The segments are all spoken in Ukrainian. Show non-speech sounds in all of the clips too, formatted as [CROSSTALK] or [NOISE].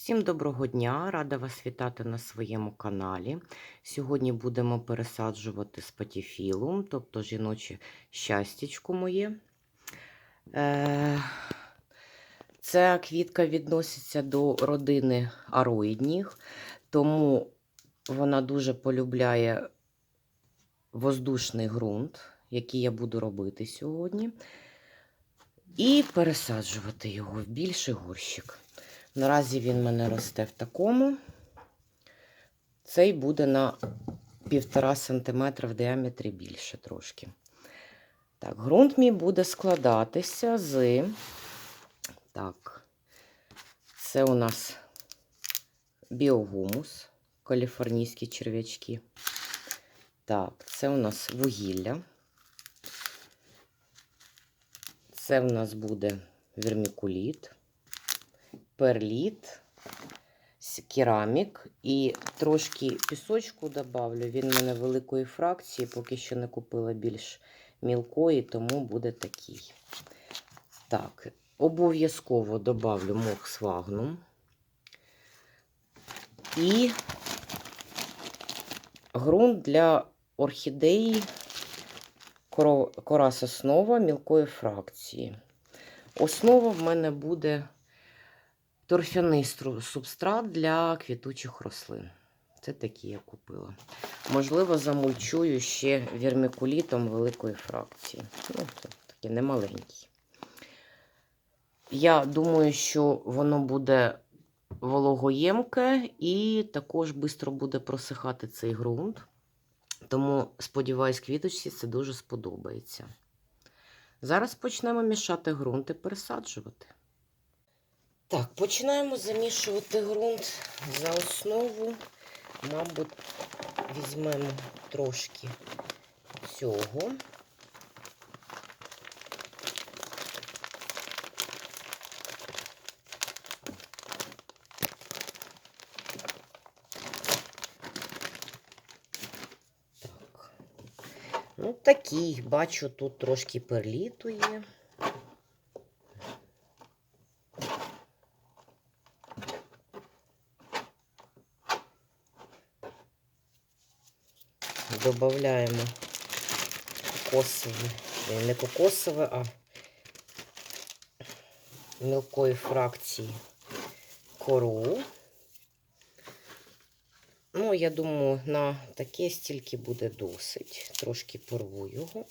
Всім доброго дня! Рада вас вітати на своєму каналі. Сьогодні будемо пересаджувати спатіфілум, тобто жіноче щастячко моє. Е, Ця квітка відноситься до родини ароїдніх, тому вона дуже полюбляє воздушний ґрунт, який я буду робити сьогодні, і пересаджувати його в більший горщик. Наразі він мене росте в такому. Цей буде на 1,5 см в діаметрі більше трошки. Так, ґрунт мій буде складатися з. Так, це у нас біогумус, каліфорнійські черв'ячки. Так, це у нас вугілля. Це в нас буде вермікуліт перліт, керамік і трошки пісочку добавлю. Він в мене великої фракції, поки що не купила більш мілкої, тому буде такий. Так, обов'язково добавлю мох свагнум. І ґрунт для орхідеї кора соснова мілкої фракції. Основа в мене буде торфяний субстрат для квітучих рослин. Це такі я купила. Можливо, замульчую ще вермикулітом великої фракції. Ну, таке немаленький. Я думаю, що воно буде вологоємке і також швидко буде просихати цей ґрунт. Тому, сподіваюсь, квіточці це дуже сподобається. Зараз почнемо мішати ґрунт і пересаджувати. Так, починаємо замішувати ґрунт за основу. Мабуть, візьмемо трошки цього. Так. Ну, такий, бачу, тут трошки перліту є. Добавляємо кокосове, не кокосове, а мілкої фракції кору. Ну, я думаю, на таке стільки буде досить. Трошки порву його.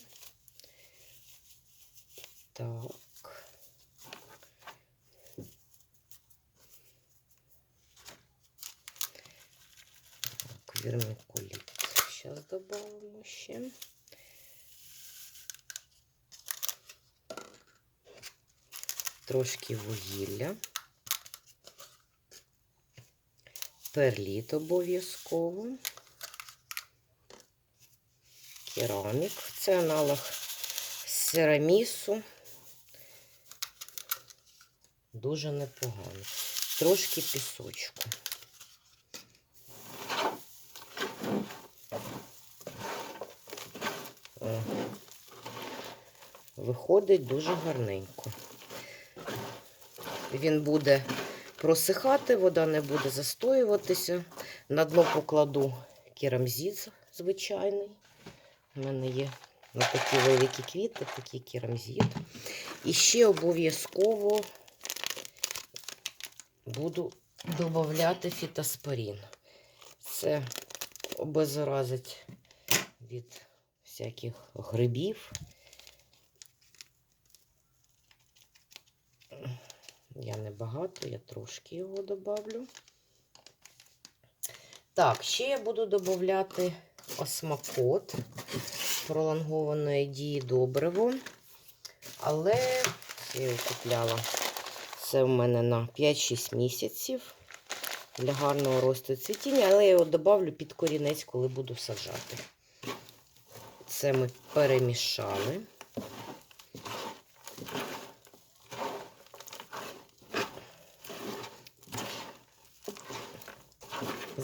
Так. Так, вермикулит. Добавимо ще. Трошки вугілля. Перліт обов'язково. Керамік. Це аналог серамісу. Дуже непогано. Трошки пісочку. Виходить дуже гарненько. Він буде просихати, вода не буде застоюватися. На дно покладу керамзит звичайний. У мене є на такі великі квіти, такий керамзит. І ще обов'язково буду додати фітоспорін. Це обеззаразить від всяких грибів. Я не багато, я трошки його добавлю. Так, ще я буду додати осмакот пролонгованої дії добриво. Але я його купляла. Це в мене на 5-6 місяців для гарного росту цвітіння, але я його добавлю під корінець, коли буду саджати. Це ми перемішали.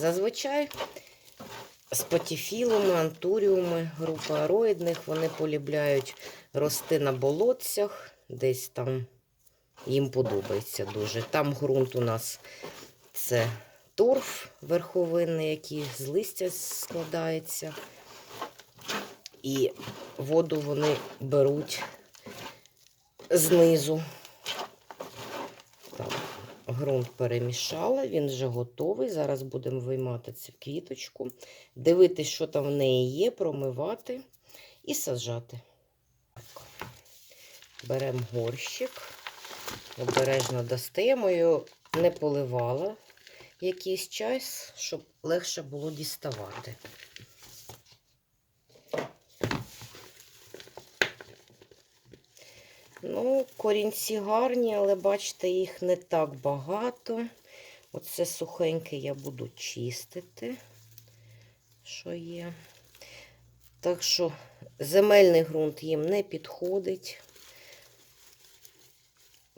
Зазвичай спатіфілуми, антуріуми, групи ароїдних, вони полюбляють рости на болотцях, десь там їм подобається дуже. Там ґрунт у нас Це торф верховинний, який з листя складається. І воду вони беруть знизу. Так, ґрунт перемішала, він вже готовий. Зараз будемо виймати цю квіточку, дивитись, що там в неї є, промивати і саджати. Беремо горщик, обережно достаємо, його не поливала якийсь час, щоб легше було діставати. Ну, корінці гарні, але бачите, їх не так багато. Оце сухеньке я буду чистити, що є. Так що земельний ґрунт їм не підходить.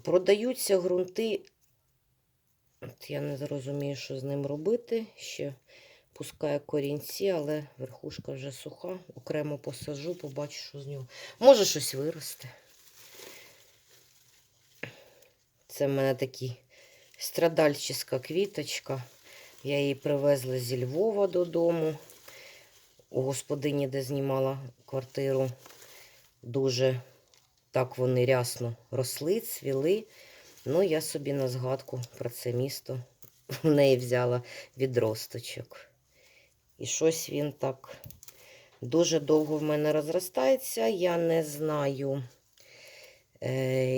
Продаються ґрунти. От я не зрозумію, що з ним робити. Ще пускає корінці, але верхушка вже суха. Окремо посажу, побачу, що з нього. Може щось виросте. Це в мене такий страдальчиська квіточка. Я її привезла зі Львова додому. У господині, де знімала квартиру, дуже так вони рясно росли, цвіли. Ну, я собі на згадку про це місто [LAUGHS] в неї взяла відросточок. І щось він так дуже довго в мене розростається. Я не знаю,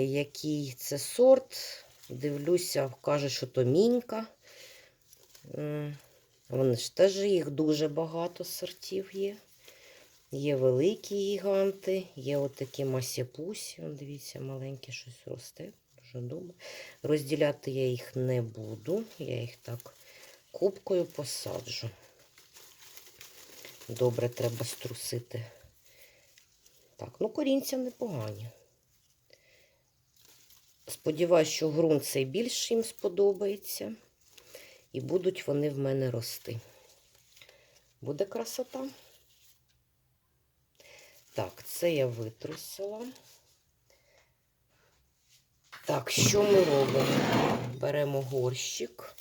який це сорт. Дивлюся, каже, що то мінька. Вони ж теж їх дуже багато сортів є. Є великі гіганти, є отакі масяпусі. Дивіться, маленьке щось росте. Дуже добре. Розділяти я їх не буду. Я їх так кубкою посаджу. Добре, треба струсити. Так, ну корінця непогані. Сподіваюсь, що ґрунт цей більш їм сподобається. І будуть вони в мене рости. Буде красота. Так, це я витрусила. Так, що ми робимо? Беремо горщик,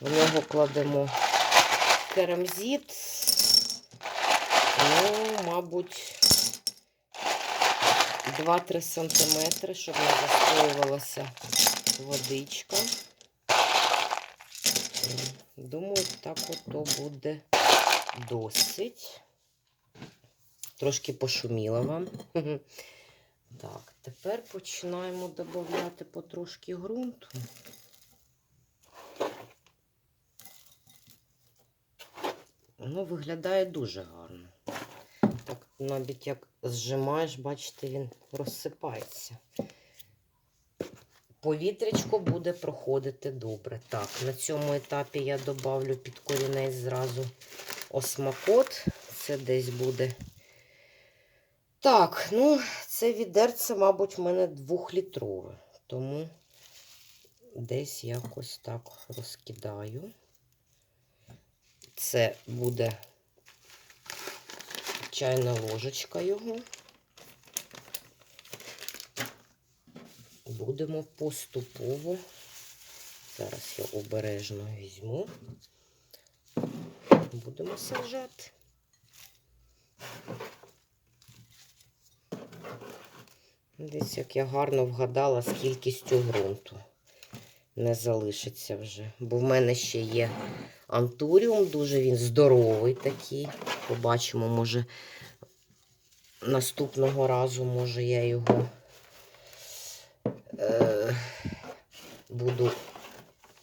в нього кладемо керамзит, ну, мабуть, 2-3 см, щоб не застоювалася водичка. Думаю, так ото буде досить. Трошки пошуміла вам. [LAUGHS] Так, тепер починаємо додати потрошки ґрунту. Воно виглядає дуже гарно. Навіть як зжимаєш, бачите, він розсипається. Повітрячко буде проходити добре. Так, на цьому етапі я добавлю під корінець зразу осмакот. Це десь буде. Так, ну, це відерце, мабуть, в мене двохлітрове, тому десь якось так розкидаю. Це буде чайна ложечка його. Будемо поступово. Зараз я обережно візьму. Будемо саджати. Десь як я гарно вгадала з кількістю ґрунту. Не залишиться вже. Бо в мене ще є антуріум, дуже він здоровий такий. Побачимо, може, наступного разу, може, я його е, буду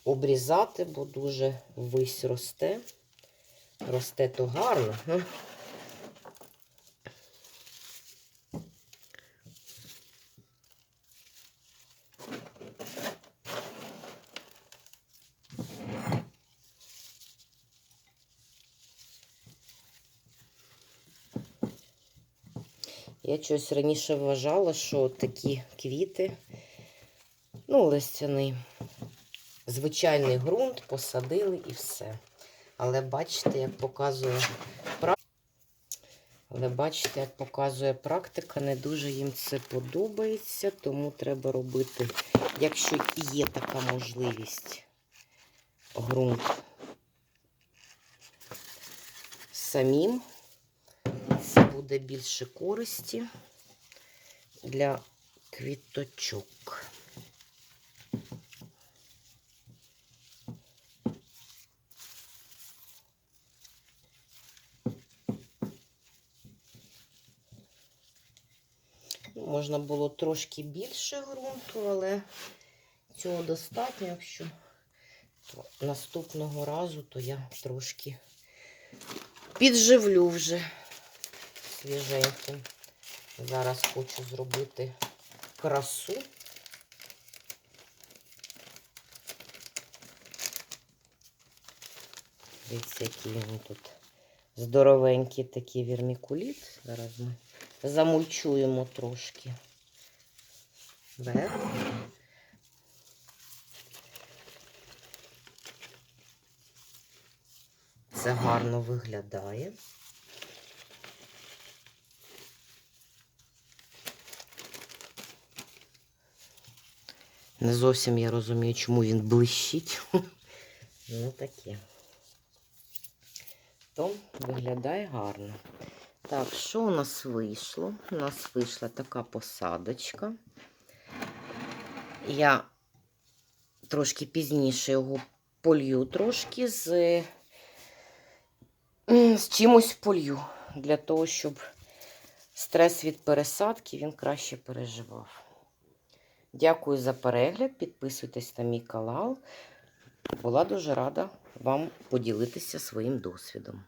обрізати, бо дуже вись росте. Росте то гарно. Я щось раніше вважала, що такі квіти, ну, листяний, звичайний ґрунт, посадили і все. Але бачите, як показує практика, але бачите, як показує практика, не дуже їм це подобається, тому треба робити, якщо є така можливість, ґрунт самим. Буде більше користі для квіточок. Можна було трошки більше ґрунту, але цього достатньо. Якщо наступного разу, то я трошки підживлю вже свіженьким. Зараз хочу зробити красу. Дивіться, який він тут здоровенький такий вермікуліт. Зараз ми замульчуємо трошки верх. Це гарно виглядає. Не зовсім я розумію, чому він блищить. [LAUGHS] Ну таке. То виглядає гарно. Так, що у нас вийшло? У нас вийшла така посадочка. Я трошки пізніше його полью трошки з, з чимось полью, для того, щоб стрес від пересадки він краще переживав. Дякую за перегляд. Підписуйтесь на мій канал. Була дуже рада вам поділитися своїм досвідом.